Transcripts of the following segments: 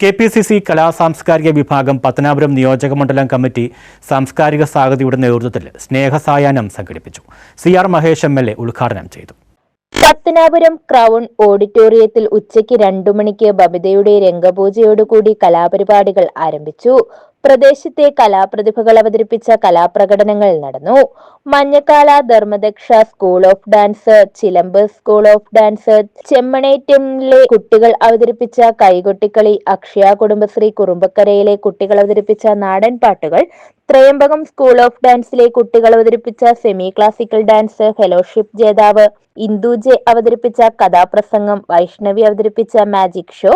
K P C C കലാ സാംസ്കാരിക വിഭാഗം പത്തനാപുരം നിയോജക മണ്ഡലം കമ്മിറ്റി സാംസ്കാരിക സാഗതിയുടെ നേതൃത്വത്തിൽ സ്നേഹസായാഹ്നം സംഘടിപ്പിച്ചു. C R Mahesh M L A ഉദ്ഘാടനം ചെയ്തു. പത്തനാപുരം ക്രൗൺ ഓഡിറ്റോറിയത്തിൽ ഉച്ചയ്ക്ക് രണ്ടു മണിക്ക് ബബിതയുടെ രംഗപൂജയോടുകൂടി കലാപരിപാടികൾ ആരംഭിച്ചു. പ്രദേശത്തെ കലാപ്രതിഭകൾ അവതരിപ്പിച്ച കലാപ്രകടനങ്ങൾ നടന്നു. Manjakkala Dharmadaksha school of dance Chilambu school of dance ചെമ്മണേറ്റമിലെ കുട്ടികൾ അവതരിപ്പിച്ച കൈകൊട്ടിക്കളി അക്ഷയ കുടുംബശ്രീ കുറുമ്പക്കരയിലെ കുട്ടികൾ അവതരിപ്പിച്ച നാടൻ പാട്ടുകൾ ത്രയംബകം സ്കൂൾ ഓഫ് ഡാൻസിലെ കുട്ടികൾ അവതരിപ്പിച്ച സെമി ക്ലാസിക്കൽ ഡാൻസ് ഫെലോഷിപ്പ് ജേതാവ് ഇന്ദുജെ അവതരിപ്പിച്ച കഥാപ്രസംഗം വൈഷ്ണവി അവതരിപ്പിച്ച മാജിക് ഷോ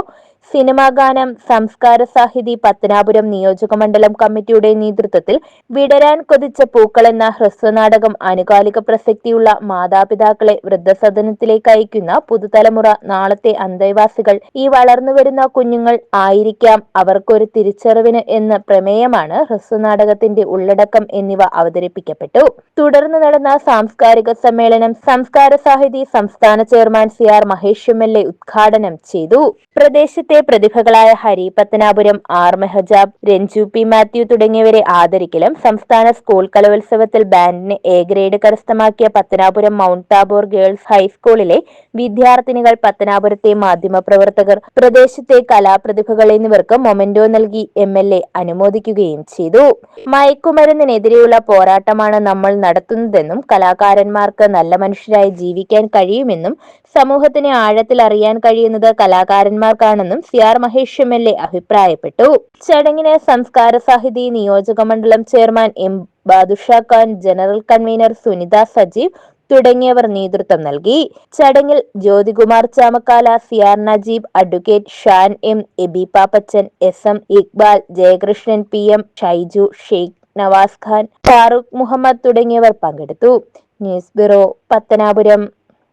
സിനിമാ ഗാനം സംസ്കാര സാഹിതി പത്തനാപുരം നിയോജക മണ്ഡലം കമ്മിറ്റിയുടെ നേതൃത്വത്തിൽ വിടരാൻ കൊതിച്ച പൂക്കൾ എന്ന ഹ്രസ്വനാടകം ആനുകാലിക പ്രസക്തിയുള്ള മാതാപിതാക്കളെ വൃദ്ധസദനത്തിലേക്ക് അയക്കുന്ന പുതുതലമുറ നാളത്തെ അന്തേവാസികൾ. ഈ വളർന്നുവരുന്ന കുഞ്ഞുങ്ങൾ ആയിരിക്കാം അവർക്കൊരു തിരിച്ചറിവിന് എന്ന പ്രമേയമാണ് ഹ്രസ്വനാടകത്തിന്റെ ഉള്ളടക്കം എന്നിവ അവതരിപ്പിക്കപ്പെട്ടു. തുടർന്ന് നടന്ന സാംസ്കാരിക സമ്മേളനം സംസ്കാര സാഹിതി സംസ്ഥാന chairman C R Mahesh M L A ഉദ്ഘാടനം ചെയ്തു. പ്രദേശത്തെ പ്രതിഭകളായ ഹരി പത്തനാപുരം ആർ. മെഹജാബ് രഞ്ജു പി. മാത്യു തുടങ്ങിയവരെ ആദരിക്കലും സംസ്ഥാന സ്കൂൾ കലോത്സവത്തിൽ ബാൻഡിന് എ ഗ്രേഡ് കരസ്ഥമാക്കിയ പത്തനാപുരം മൗണ്ട് ടാബോർ ഗേൾസ് ഹൈസ്കൂളിലെ വിദ്യാർത്ഥിനികൾ പത്തനാപുരത്തെ മാധ്യമപ്രവർത്തകർ പ്രദേശത്തെ കലാപ്രതിഭകൾ എന്നിവർക്ക് മൊമെന്റോ നൽകി എം. എൽ. എ. അനുമോദിക്കുകയും ചെയ്തു. മയക്കുമരുന്നിനെതിരെയുള്ള പോരാട്ടമാണ് നമ്മൾ നടത്തുന്നതെന്നും കലാകാരന്മാർക്ക് നല്ല മനുഷ്യരായി ജീവിക്കാൻ കഴിയുമെന്നും സമൂഹത്തിനെ ആഴത്തിൽ അറിയാൻ കഴിയുന്നത് കലാകാരന്മാർക്കാണെന്നും C R Mahesh M L A അഭിപ്രായപ്പെട്ടു. ചടങ്ങിന് സംസ്കാര സാഹിതി നിയോജക മണ്ഡലം chairman M Badusha Khan general convener Sunitha Sajeev തുടങ്ങിയവർ നേതൃത്വം നൽകി. ചടങ്ങിൽ Jyothikumar Chamakkala C R Najeeb advocate Shan M Eby Pappachan S M Iqbal Jayakrishnan P M Shaiju Sheikh Nawas Khan Farooq Muhammad തുടങ്ങിയവർ പങ്കെടുത്തു. News bureau Pathanapuram.